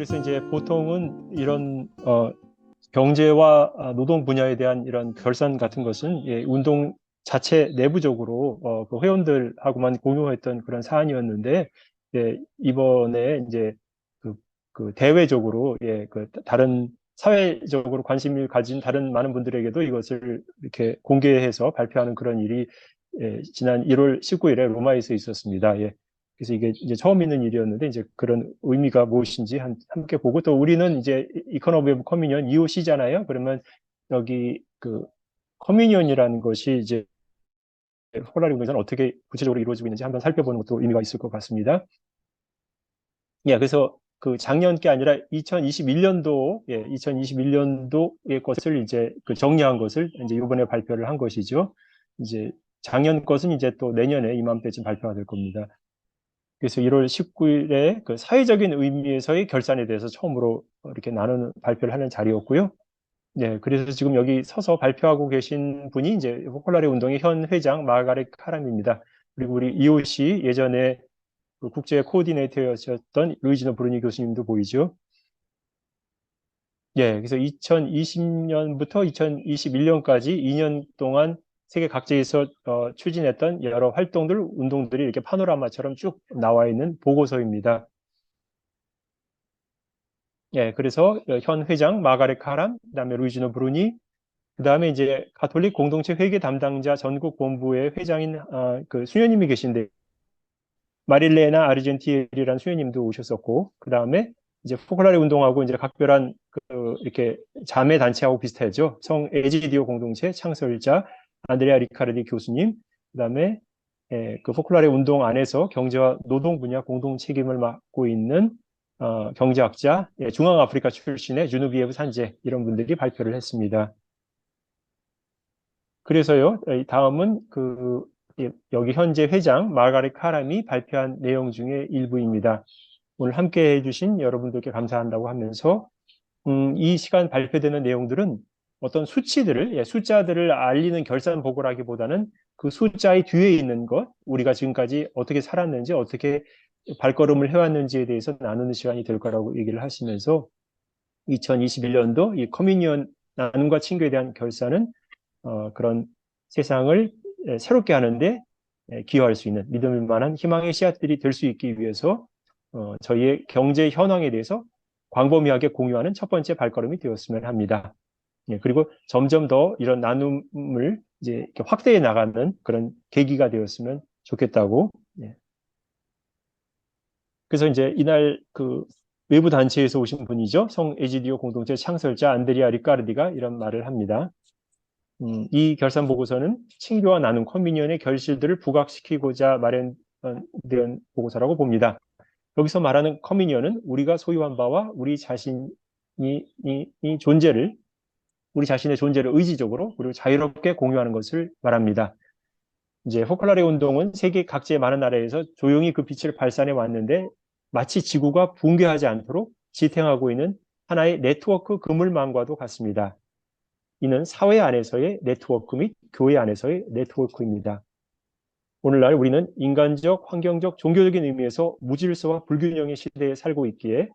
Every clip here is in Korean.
그래서 이제 보통은 이런 어, 경제와 아, 노동 분야에 대한 이런 결산 같은 것은 예, 운동 자체 내부적으로 어, 그 회원들하고만 공유했던 그런 사안이었는데 예, 이번에 이제 그, 그 대외적으로 예, 그 다른 사회적으로 관심을 가진 다른 많은 분들에게도 이것을 이렇게 공개해서 발표하는 그런 일이 예, 지난 1월 19일에 로마에서 있었습니다. 예. 그래서 이게 이제 처음 있는 일이었는데 이제 그런 의미가 무엇인지 한, 함께 보고 또 우리는 이제 이코노미 오브 커미니언 EOC잖아요. 그러면 여기 그 커미니언이라는 것이 이제 호라리 운동에서는 어떻게 구체적으로 이루어지고 있는지 한번 살펴보는 것도 의미가 있을 것 같습니다. 예, 그래서 그 작년 게 아니라 2021년도, 예, 2021년도의 것을 이제 그 정리한 것을 이제 이번에 발표를 한 것이죠. 이제 작년 것은 이제 또 내년에 이맘때쯤 발표가 될 겁니다. 그래서 1월 19일에 그 사회적인 의미에서의 결산에 대해서 처음으로 이렇게 나누는 발표를 하는 자리였고요. 네, 그래서 지금 여기 서서 발표하고 계신 분이 이제 포콜라리 운동의 현 회장 마가렛 카람입니다. 그리고 우리 EOC 예전에 그 국제 코디네이터였던 루이지노 브루니 교수님도 보이죠. 예, 그래서 2020년부터 2021년까지 2년 동안 세계 각지에서 어, 추진했던 여러 활동들, 운동들이 이렇게 파노라마처럼 쭉 나와 있는 보고서입니다. 예, 그래서 현 회장 마가렛 카람, 그다음에 루이지노 브루니, 그다음에 이제 가톨릭 공동체 회계 담당자 전국 본부의 회장인 어, 그 수녀님이 계신데 마릴레나 아르젠티엘이라는 수녀님도 오셨었고, 그다음에 이제 포콜라리 운동하고 이제 각별한 그 이렇게 자매 단체하고 비슷하죠. 성 에지디오 공동체 창설자 안드레아 리카르디 교수님, 그 다음에 예, 그 포클라레 운동 안에서 경제와 노동 분야 공동 책임을 맡고 있는 어, 경제학자, 예, 중앙아프리카 출신의 주누비에브 산제 이런 분들이 발표를 했습니다. 그래서요, 다음은 그 예, 여기 현재 회장 마가렛 카람이 발표한 내용 중에 일부입니다. 오늘 함께 해주신 여러분들께 감사한다고 하면서 음, 이 시간 발표되는 내용들은 어떤 수치들을, 예, 숫자들을 알리는 결산 보고라기보다는 그 숫자의 뒤에 있는 것, 우리가 지금까지 어떻게 살았는지, 어떻게 발걸음을 해왔는지에 대해서 나누는 시간이 될 거라고 얘기를 하시면서 2021년도 이 커뮤니언 나눔과 친교에 대한 결산은 어, 그런 세상을 예, 새롭게 하는데 예, 기여할 수 있는 믿음을 만한 희망의 씨앗들이 될 수 있기 위해서 어, 저희의 경제 현황에 대해서 광범위하게 공유하는 첫 번째 발걸음이 되었으면 합니다. 예, 그리고 점점 더 이런 나눔을 이제 확대해 나가는 그런 계기가 되었으면 좋겠다고. 예. 그래서 이제 이날 그 외부 단체에서 오신 분이죠. 성 에지디오 공동체 창설자 안드리아 리카르디가 이런 말을 합니다. 음, 이 결산 보고서는 친교와 나눔 커미니언의 결실들을 부각시키고자 마련된 보고서라고 봅니다. 여기서 말하는 커미니언은 우리가 소유한 바와 우리 자신이 이, 이 존재를 우리 자신의 존재를 의지적으로 그리고 자유롭게 공유하는 것을 말합니다. 이제 포클라레 운동은 세계 각지의 많은 나라에서 조용히 그 빛을 발산해 왔는데 마치 지구가 붕괴하지 않도록 지탱하고 있는 하나의 네트워크 그물망과도 같습니다. 이는 사회 안에서의 네트워크 및 교회 안에서의 네트워크입니다. 오늘날 우리는 인간적, 환경적, 종교적인 의미에서 무질서와 불균형의 시대에 살고 있기에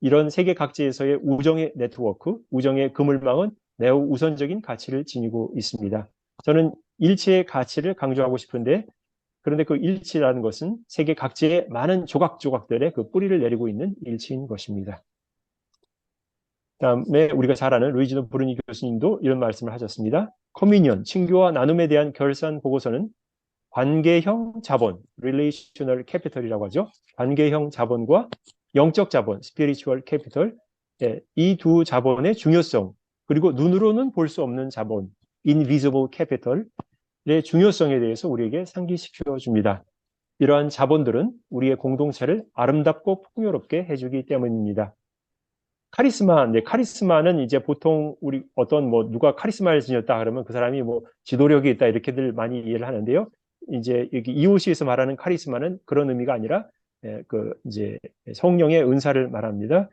이런 세계 각지에서의 우정의 네트워크, 우정의 그물망은 매우 우선적인 가치를 지니고 있습니다. 저는 일치의 가치를 강조하고 싶은데 그런데 그 일치라는 것은 세계 각지의 많은 조각조각들의 그 뿌리를 내리고 있는 일치인 것입니다. 다음에 우리가 잘 아는 루이지노 브루니 교수님도 이런 말씀을 하셨습니다. 커미니언, 친교와 나눔에 대한 결산 보고서는 관계형 자본, relational capital이라고 하죠. 관계형 자본과 영적 자본, spiritual capital, 예, 이두 자본의 중요성, 그리고 눈으로는 볼 수 없는 자본, invisible capital의 중요성에 대해서 우리에게 상기시켜 줍니다. 이러한 자본들은 우리의 공동체를 아름답고 풍요롭게 해주기 때문입니다. 카리스마, 이제 카리스마는 이제 보통 우리 어떤 뭐 누가 카리스마를 지녔다 그러면 그 사람이 뭐 지도력이 있다 이렇게들 많이 이해를 하는데요. 이제 여기 EOC에서 말하는 카리스마는 그런 의미가 아니라 예, 그 이제 성령의 은사를 말합니다.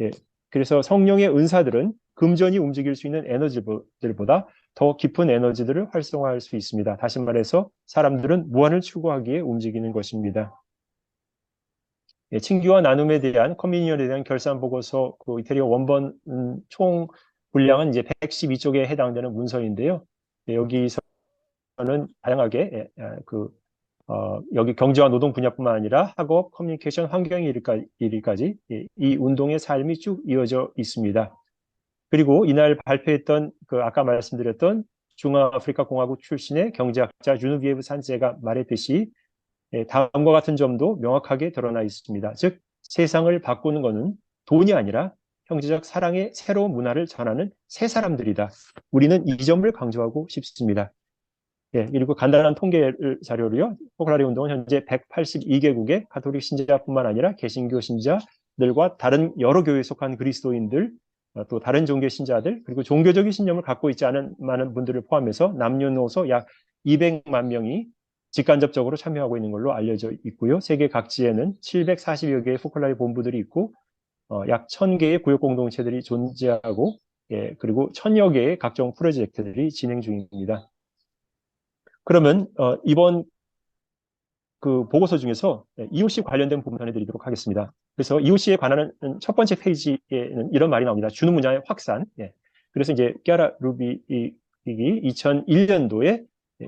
예, 그래서 성령의 은사들은 금전이 움직일 수 있는 에너지들보다 더 깊은 에너지들을 활성화할 수 있습니다. 다시 말해서 사람들은 무한을 추구하기에 움직이는 것입니다. 예, 친교와 나눔에 대한 커뮤니언에 대한 결산 보고서 그 이태리어 원본 음, 총 분량은 이제 112쪽에 해당되는 문서인데요. 예, 여기서는 다양하게 예, 아, 그 어, 여기 경제와 노동 분야뿐만 아니라 학업, 커뮤니케이션, 환경 일까지 예, 이 운동의 삶이 쭉 이어져 있습니다. 그리고 이날 발표했던 그 아까 말씀드렸던 중아프리카 공화국 출신의 경제학자 주누비에브 산세가 말했듯이 예, 다음과 같은 점도 명확하게 드러나 있습니다. 즉 세상을 바꾸는 것은 돈이 아니라 형제적 사랑의 새로운 문화를 전하는 새 사람들이다. 우리는 이 점을 강조하고 싶습니다. 예, 그리고 간단한 통계 자료로요. 포클라리 운동은 현재 182개국의 가톨릭 신자뿐만 아니라 개신교 신자들과 다른 여러 교회에 속한 그리스도인들, 어, 또 다른 종교 신자들, 그리고 종교적인 신념을 갖고 있지 않은 많은 분들을 포함해서 남녀노소 약 200만 명이 직간접적으로 참여하고 있는 걸로 알려져 있고요. 세계 각지에는 740여 개의 포클라리 본부들이 있고 어, 약 1000개의 구역 공동체들이 존재하고 예, 그리고 1000여 개의 각종 프로젝트들이 진행 중입니다. 그러면 어, 이번 그 보고서 중에서 EOC 관련된 부분 전해드리도록 하겠습니다. 그래서 EOC에 관한 첫 번째 페이지에는 이런 말이 나옵니다. 주는 문자의 확산. 예. 그래서 이제 깨라 루비이 2001년도에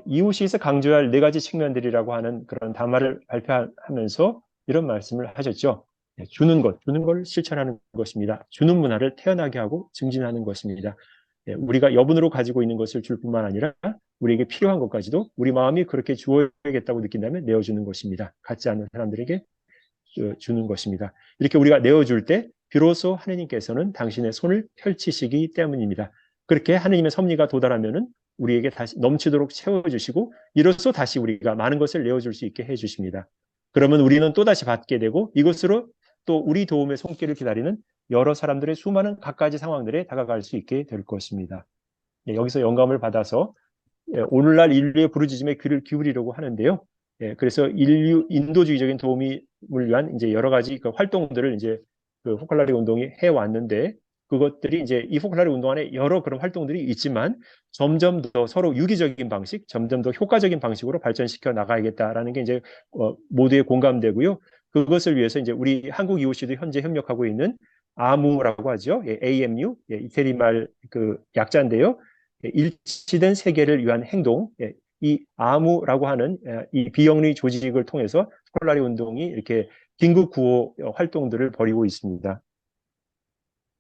EOC에서 강조할 네 가지 측면들이라고 하는 그런 담화를 발표하면서 이런 말씀을 하셨죠. 예, 주는 것, 주는 걸 실천하는 것입니다. 주는 문화를 태어나게 하고 증진하는 것입니다. 예, 우리가 여분으로 가지고 있는 것을 줄 뿐만 아니라 우리에게 필요한 것까지도 우리 마음이 그렇게 주어야겠다고 느낀다면 내어주는 것입니다. 갖지 않는 사람들에게 주는 것입니다. 이렇게 우리가 내어줄 때 비로소 하느님께서는 당신의 손을 펼치시기 때문입니다. 그렇게 하느님의 섭리가 도달하면은 우리에게 다시 넘치도록 채워주시고 이로써 다시 우리가 많은 것을 내어줄 수 있게 해주십니다. 그러면 우리는 또다시 받게 되고 이것으로 또 우리 도움의 손길을 기다리는 여러 사람들의 수많은 각가지 상황들에 다가갈 수 있게 될 것입니다. 예, 여기서 영감을 받아서 예, 오늘날 인류의 부르짖음에 귀를 기울이려고 하는데요. 예, 그래서 인류 인도주의적인 도움을 위한 이제 여러 가지 그 활동들을 이제 그 호칼라리 운동이 해 왔는데 그것들이 이제 이 포클라리 운동 안에 여러 그런 활동들이 있지만 점점 더 서로 유기적인 방식, 점점 더 효과적인 방식으로 발전시켜 나가야겠다라는 게 이제 어, 모두의 공감되고요. 그것을 위해서 이제 우리 한국 EOC도 현재 협력하고 있는 아무라고 하죠. 예, AMU, 예, 이태리 말 그 약자인데요. 예, 일치된 세계를 위한 행동, 예, 이 아무라고 하는 예, 이 비영리 조직을 통해서 폴라리 운동이 이렇게 긴급 구호 활동들을 벌이고 있습니다.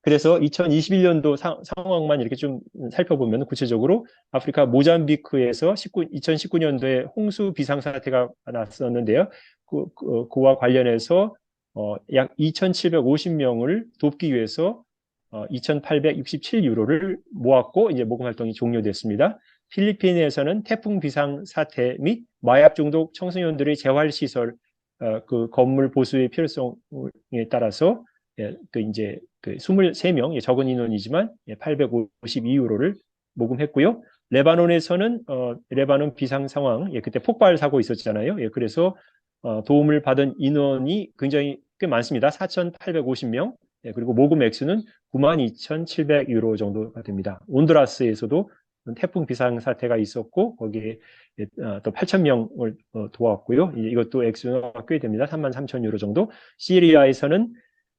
그래서 2021년도 사, 상황만 이렇게 좀 살펴보면 구체적으로 아프리카 모잠비크에서 19, 2019년도에 홍수 비상사태가 났었는데요. 그, 그, 그와 관련해서 어, 약 2,750명을 돕기 위해서 어, 2,867유로를 모았고 이제 모금 활동이 종료됐습니다. 필리핀에서는 태풍 비상 사태 및 마약 중독 청소년들의 재활 시설 어, 그 건물 보수의 필요성에 따라서 예, 그 이제 그 23명, 예, 적은 인원이지만 예, 852유로를 모금했고요. 레바논에서는 어, 레바논 비상 상황, 예, 그때 폭발 사고 있었잖아요. 예, 그래서 어, 도움을 받은 인원이 굉장히 꽤 많습니다. 4,850명. 예, 그리고 모금 액수는 92,700유로 정도가 됩니다. 온드라스에서도 태풍 비상 사태가 있었고 거기에 예, 어, 또 8,000명을 어, 도왔고요. 이것도 액수가 꽤 됩니다. 33,000유로 정도. 시리아에서는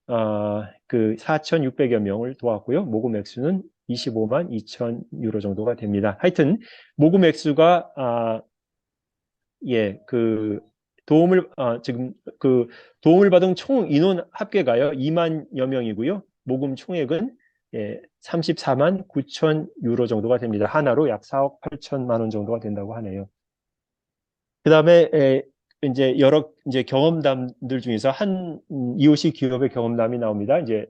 어, 그 4,600여 명을 도왔고요. 모금 액수는 25만 2천 유로 정도가 됩니다. 하여튼 모금 액수가 아, 예, 그 도움을 아, 지금 그 도움을 받은 총 인원 합계가요 2만여 명이고요. 모금 총액은 예, 34만 9천 유로 정도가 됩니다. 하나로 약 4억 8천만 원 정도가 된다고 하네요. 그 다음에 이제 여러 이제 경험담들 중에서 한 EOC 기업의 경험담이 나옵니다. 이제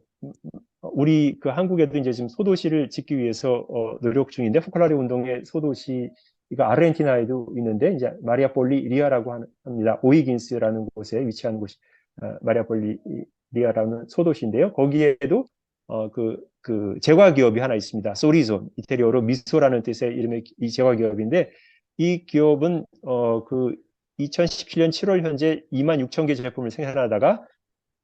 우리 그 한국에도 이제 지금 소도시를 짓기 위해서 어, 노력 중인데 포칼라리 운동의 소도시 이거 아르헨티나에도 있는데 이제 마리아폴리 리아라고 합니다. 오이긴스라는 곳에 위치한 곳이 어, 마리아폴리 리아라는 소도시인데요. 거기에도 어, 그, 그 제과 기업이 하나 있습니다. 소리존 이태리어로 미소라는 뜻의 이름의 이 제과 기업인데 이 기업은 어, 그 2017년 7월 현재 2만 6천 개 제품을 생산하다가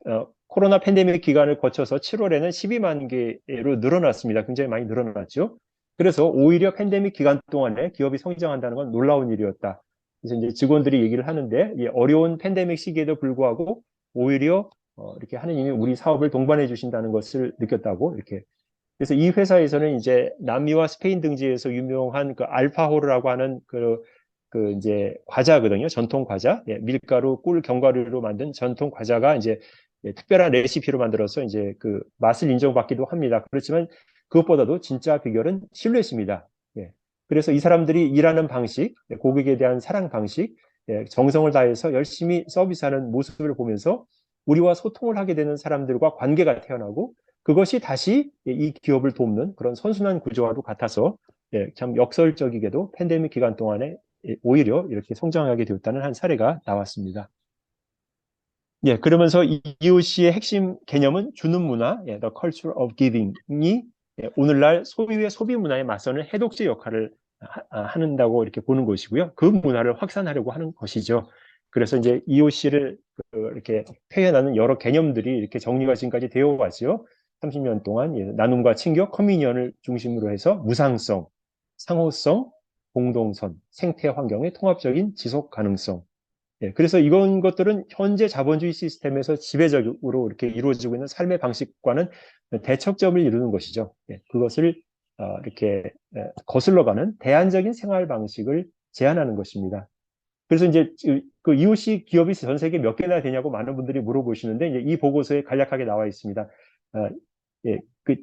어, 코로나 팬데믹 기간을 거쳐서 7월에는 12만 개로 늘어났습니다. 굉장히 많이 늘어났죠. 그래서 오히려 팬데믹 기간 동안에 기업이 성장한다는 건 놀라운 일이었다. 그래서 이제 직원들이 얘기를 하는데 어려운 팬데믹 시기에도 불구하고 오히려 어, 이렇게 하느님이 우리 사업을 동반해 주신다는 것을 느꼈다고 이렇게 그래서 이 회사에서는 이제 남미와 스페인 등지에서 유명한 그 알파호르라고 하는 그, 그 이제 과자거든요. 전통 과자. 예, 밀가루, 꿀, 견과류로 만든 전통 과자가 이제 예, 특별한 레시피로 만들어서 이제 그 맛을 인정받기도 합니다. 그렇지만 그것보다도 진짜 비결은 신뢰심입니다. 예. 그래서 이 사람들이 일하는 방식, 예, 고객에 대한 사랑 방식, 예, 정성을 다해서 열심히 서비스하는 모습을 보면서 우리와 소통을 하게 되는 사람들과 관계가 태어나고 그것이 다시 이 기업을 돕는 그런 선순환 구조와도 같아서 예, 참 역설적이게도 팬데믹 기간 동안에 오히려 이렇게 성장하게 되었다는 한 사례가 나왔습니다. 예, 그러면서 이웃 씨의 핵심 개념은 주는 문화, 예, the culture of giving이 예, 오늘날 소비의 소비 문화에 맞서는 해독제 역할을 하, 아, 하는다고 이렇게 보는 것이고요. 그 문화를 확산하려고 하는 것이죠. 그래서 이제 EOC를 그 이렇게 표현하는 여러 개념들이 이렇게 정리가 지금까지 되어 왔죠. 30년 동안 예, 나눔과 친교, 커미니언을 중심으로 해서 무상성, 상호성, 공동선, 생태 환경의 통합적인 지속 가능성. 예, 그래서 이런 것들은 현재 자본주의 시스템에서 지배적으로 이렇게 이루어지고 있는 삶의 방식과는 대척점을 이루는 것이죠. 예, 그것을 어, 이렇게 예, 거슬러가는 대안적인 생활 방식을 제안하는 것입니다. 그래서 이제 그 이웃이 기업이 전 세계 몇 개나 되냐고 많은 분들이 물어보시는데 이제 이 보고서에 간략하게 나와 있습니다. 어, 예, 그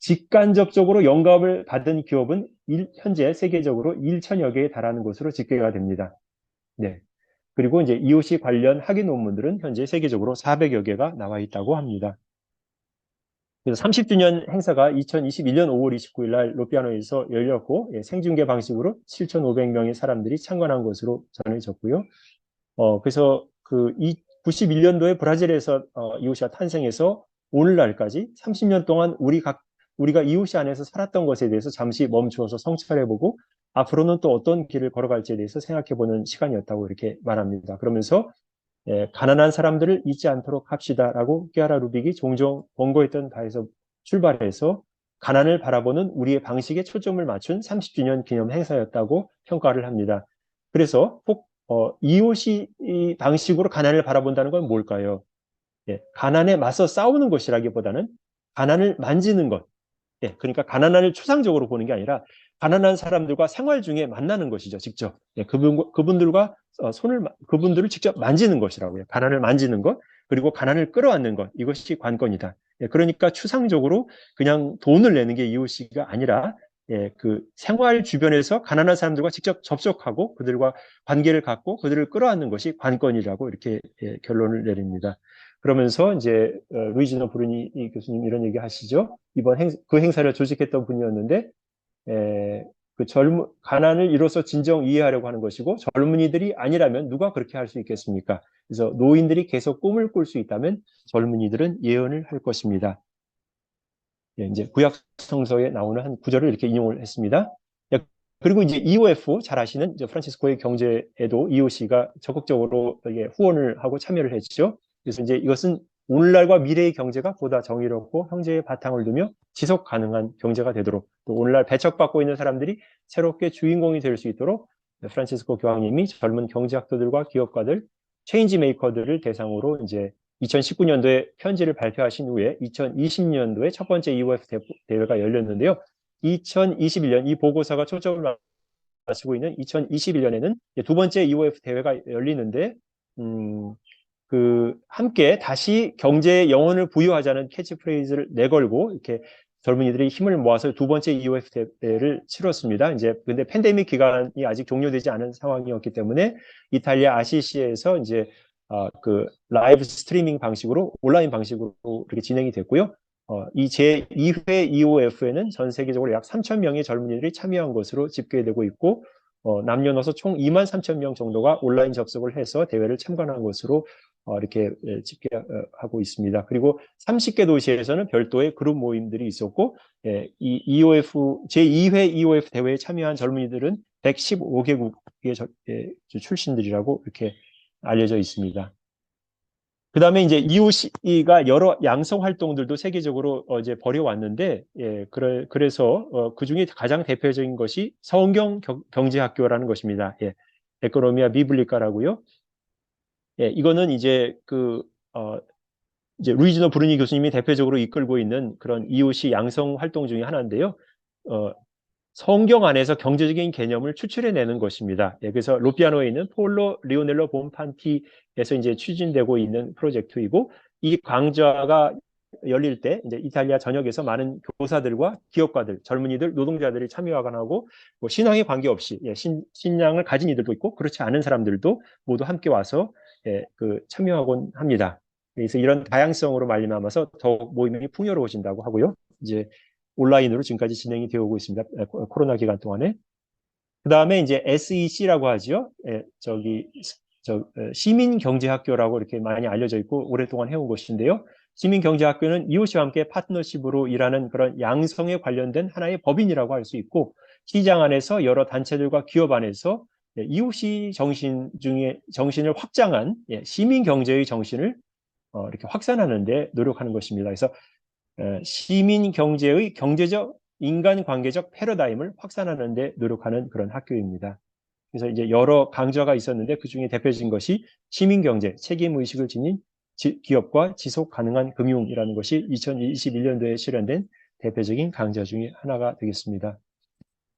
직간접적으로 영감을 받은 기업은 일, 현재 세계적으로 1천여 개에 달하는 것으로 집계가 됩니다. 네. 그리고 이제 이웃이 관련 학위 논문들은 현재 세계적으로 400여 개가 나와 있다고 합니다. 그래서 30주년 행사가 2021년 5월 29일 날 로피아노에서 열렸고 예, 생중계 방식으로 7,500명의 사람들이 참관한 것으로 전해졌고요. 어, 그래서 그 91년도에 브라질에서 어, 이웃이 탄생해서 오늘날까지 30년 동안 우리 각 우리가 이웃이 안에서 살았던 것에 대해서 잠시 멈추어서 성찰해보고 앞으로는 또 어떤 길을 걸어갈지에 대해서 생각해보는 시간이었다고 이렇게 말합니다. 그러면서 예, 가난한 사람들을 잊지 않도록 합시다라고 끼아라 루빅이 종종 권고했던 바에서 출발해서 가난을 바라보는 우리의 방식에 초점을 맞춘 30주년 기념 행사였다고 평가를 합니다. 그래서 꼭 어, 이웃이 이 방식으로 가난을 바라본다는 건 뭘까요? 예, 가난에 맞서 싸우는 것이라기보다는 가난을 만지는 것. 예, 그러니까 가난을 추상적으로 보는 게 아니라 가난한 사람들과 생활 중에 만나는 것이죠, 직접. 예, 그분, 그분들과 어, 손을, 그분들을 직접 만지는 것이라고요. 가난을 만지는 것, 그리고 가난을 끌어안는 것, 이것이 관건이다. 예, 그러니까 추상적으로 그냥 돈을 내는 게 이웃이가 아니라 예, 그 생활 주변에서 가난한 사람들과 직접 접촉하고 그들과 관계를 갖고 그들을 끌어안는 것이 관건이라고 이렇게 예, 결론을 내립니다. 그러면서 이제 어, 루이지노 브루니 교수님 이런 얘기 하시죠. 이번 행, 그 행사를 조직했던 분이었는데 에, 그 젊은 가난을 이로써 진정 이해하려고 하는 것이고 젊은이들이 아니라면 누가 그렇게 할 수 있겠습니까? 그래서 노인들이 계속 꿈을 꿀 수 있다면 젊은이들은 예언을 할 것입니다. 예, 이제 구약 성서에 나오는 한 구절을 이렇게 인용을 했습니다. 예, 그리고 이제 EOF 잘 아시는 프란치스코의 경제에도 EOC가 적극적으로 후원을 하고 참여를 했죠. 그래서 이제 이것은 오늘날과 미래의 경제가 보다 정의롭고 형제의 바탕을 두며 지속 가능한 경제가 되도록 또 오늘날 배척받고 있는 사람들이 새롭게 주인공이 될 수 있도록 프란치스코 교황님이 젊은 경제학도들과 기업가들, 체인지 메이커들을 대상으로 이제 2019년도에 편지를 발표하신 후에 2020년도에 첫 번째 EOF 대회가 열렸는데요. 2021년 이 보고서가 초점을 맞추고 있는 2021년에는 두 번째 EOF 대회가 열리는데 음, 그 함께 다시 경제의 영혼을 부여하자는 캐치프레이즈를 내걸고 이렇게 젊은이들이 힘을 모아서 두 번째 EOF 대회를 치렀습니다. 이제 근데 팬데믹 기간이 아직 종료되지 않은 상황이었기 때문에 이탈리아 아시시에서 이제 어, 그 라이브 스트리밍 방식으로 온라인 방식으로 이렇게 진행이 됐고요. 어, 이 제2회 EOF에는 전 세계적으로 약 3천 명의 젊은이들이 참여한 것으로 집계되고 있고 어, 남녀노소 총 2만 3천 명 정도가 온라인 접속을 해서 대회를 참관한 것으로 어, 이렇게 예, 집계하고 있습니다. 그리고 30개 도시에서는 별도의 그룹 모임들이 있었고 예, 이 EOF 제2회 EOF 대회에 참여한 젊은이들은 115개국의 예, 출신들이라고 이렇게 알려져 있습니다. 그 다음에 이제 EOC가 여러 양성 활동들도 세계적으로 어, 이제 벌여왔는데, 예, 그래, 그래서 어, 그 중에 가장 대표적인 것이 성경 경제학교라는 것입니다. 예, 에코노미아 비블리카라고요. 예, 이거는 이제 그 어, 이제 루이지노 브루니 교수님이 대표적으로 이끌고 있는 그런 이웃이 양성 활동 중에 하나인데요. 어, 성경 안에서 경제적인 개념을 추출해내는 것입니다. 예, 그래서 로피아노에 있는 폴로 리오넬로 본판티에서 이제 추진되고 있는 프로젝트이고 이 강좌가 열릴 때 이제 이탈리아 전역에서 많은 교사들과 기업가들, 젊은이들, 노동자들이 참여하곤 하고 뭐 신앙에 관계없이 예, 신, 신앙을 가진 이들도 있고 그렇지 않은 사람들도 모두 함께 와서 예, 그 참여하곤 합니다. 그래서 이런 다양성으로 말미암아서 더욱 모임이 풍요로워진다고 하고요. 이제 온라인으로 지금까지 진행이 되어 오고 있습니다. 코로나 기간 동안에. 그 다음에 이제 SEC라고 하죠. 예, 저기 저 어, 시민경제학교라고 이렇게 많이 알려져 있고 오랫동안 해온 것인데요. 시민경제학교는 이웃과 함께 파트너십으로 일하는 그런 양성에 관련된 하나의 법인이라고 할 수 있고 시장 안에서 여러 단체들과 기업 안에서 예, 이웃이 정신 중에 정신을 확장한 예, 시민 경제의 정신을 어, 이렇게 확산하는데 노력하는 것입니다. 그래서 에, 시민 경제의 경제적 인간 관계적 패러다임을 확산하는 데 노력하는 그런 학교입니다. 그래서 이제 여러 강좌가 있었는데 그 중에 대표적인 것이 시민 경제 책임 의식을 지닌 지- 기업과 지속 가능한 금융이라는 것이 2021년도에 실현된 대표적인 강좌 중에 하나가 되겠습니다.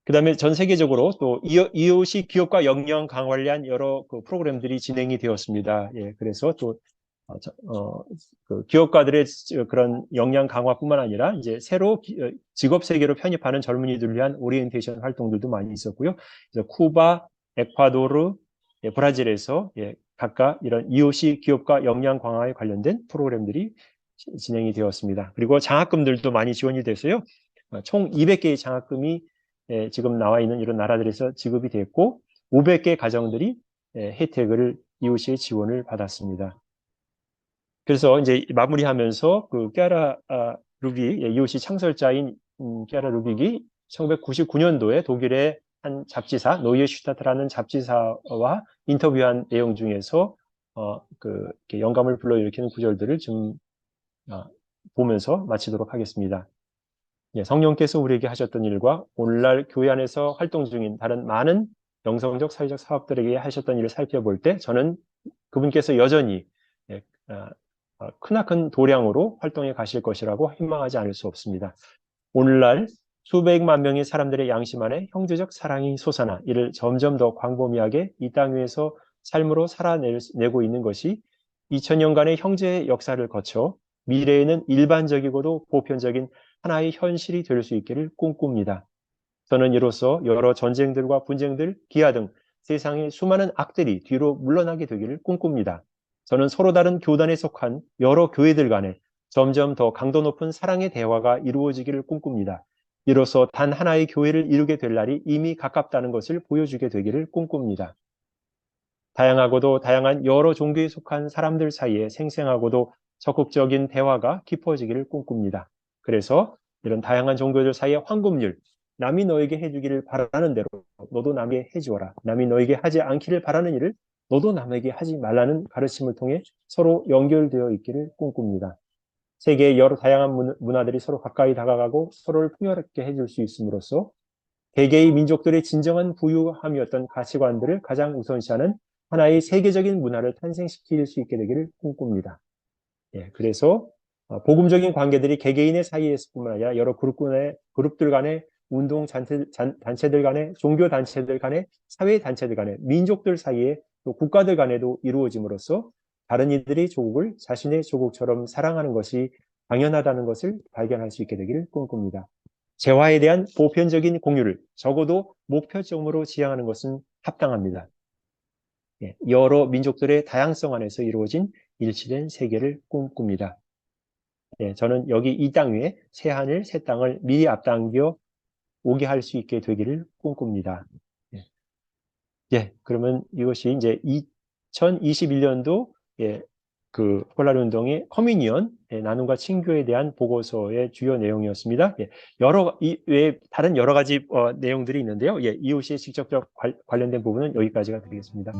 그 다음에 전 세계적으로 또 이웃이 기업과 역량 강화를 위한 여러 그 프로그램들이 진행이 되었습니다. 예, 그래서 또 어, 저- 어, 그 기업가들의 지- 그런 역량 강화뿐만 아니라 이제 새로 기- 어, 직업 세계로 편입하는 젊은이들을 위한 오리엔테이션 활동들도 많이 있었고요. 그래서 쿠바, 에콰도르, 예, 브라질에서 예, 각각 이런 이웃이 기업과 역량 강화에 관련된 프로그램들이 지- 진행이 되었습니다. 그리고 장학금들도 많이 지원이 돼서요. 어, 총 200개의 장학금이 예, 지금 나와 있는 이런 나라들에서 지급이 됐고 500개 가정들이 예, 혜택을 이웃의 지원을 받았습니다. 그래서 이제 마무리하면서 그 깨라 아, 루빅 예, 이웃이 창설자인 음, 깨라 루빅이 1999년도에 독일의 한 잡지사 노이에 슈타트라는 잡지사와 인터뷰한 내용 중에서 어, 그 영감을 불러일으키는 구절들을 좀 아, 보면서 마치도록 하겠습니다. 예, 성령께서 우리에게 하셨던 일과 오늘날 교회 안에서 활동 중인 다른 많은 영성적 사회적 사업들에게 하셨던 일을 살펴볼 때 저는 그분께서 여전히 예, 아, 어, 크나큰 도량으로 활동해 가실 것이라고 희망하지 않을 수 없습니다. 오늘날 수백만 명의 사람들의 양심 안에 형제적 사랑이 솟아나 이를 점점 더 광범위하게 이 땅 위에서 삶으로 살아내고 있는 것이 2000년간의 형제의 역사를 거쳐 미래에는 일반적이고도 보편적인 하나의 현실이 될 수 있기를 꿈꿉니다. 저는 이로써 여러 전쟁들과 분쟁들, 기아 등 세상의 수많은 악들이 뒤로 물러나게 되기를 꿈꿉니다. 저는 서로 다른 교단에 속한 여러 교회들 간에 점점 더 강도 높은 사랑의 대화가 이루어지기를 꿈꿉니다. 이로써 단 하나의 교회를 이루게 될 날이 이미 가깝다는 것을 보여주게 되기를 꿈꿉니다. 다양하고도 다양한 여러 종교에 속한 사람들 사이에 생생하고도 적극적인 대화가 깊어지기를 꿈꿉니다. 그래서 이런 다양한 종교들 사이의 황금률, 남이 너에게 해주기를 바라는 대로 너도 남에게 해주어라. 남이 너에게 하지 않기를 바라는 일을 너도 남에게 하지 말라는 가르침을 통해 서로 연결되어 있기를 꿈꿉니다. 세계의 여러 다양한 문- 문화들이 서로 가까이 다가가고 서로를 풍요롭게 해줄 수 있음으로써 개개의 민족들의 진정한 부유함이었던 가치관들을 가장 우선시하는 하나의 세계적인 문화를 탄생시킬 수 있게 되기를 꿈꿉니다. 예, 그래서 어, 복음적인 관계들이 개개인의 사이에서뿐만 아니라 여러 그룹 간의, 그룹들 간의 운동 단체, 잔- 단체 들 간의 종교 단체들 간의 사회 단체들 간의 민족들 사이에 또 국가들 간에도 이루어짐으로써 다른 이들이 조국을 자신의 조국처럼 사랑하는 것이 당연하다는 것을 발견할 수 있게 되기를 꿈꿉니다. 재화에 대한 보편적인 공유를 적어도 목표점으로 지향하는 것은 합당합니다. 예, 여러 민족들의 다양성 안에서 이루어진 일치된 세계를 꿈꿉니다. 예, 저는 여기 이 땅 위에 새 하늘, 새 땅을 미리 앞당겨 오게 할 수 있게 되기를 꿈꿉니다. 예. 예, 그러면 이것이 이제 2021년도 예, 그 폴라리 운동의 커미니언 예, 나눔과 친교에 대한 보고서의 주요 내용이었습니다. 예, 여러 이 외에 다른 여러 가지 어, 내용들이 있는데요. 예, 이웃이 직접적 관- 관련된 부분은 여기까지가 되겠습니다.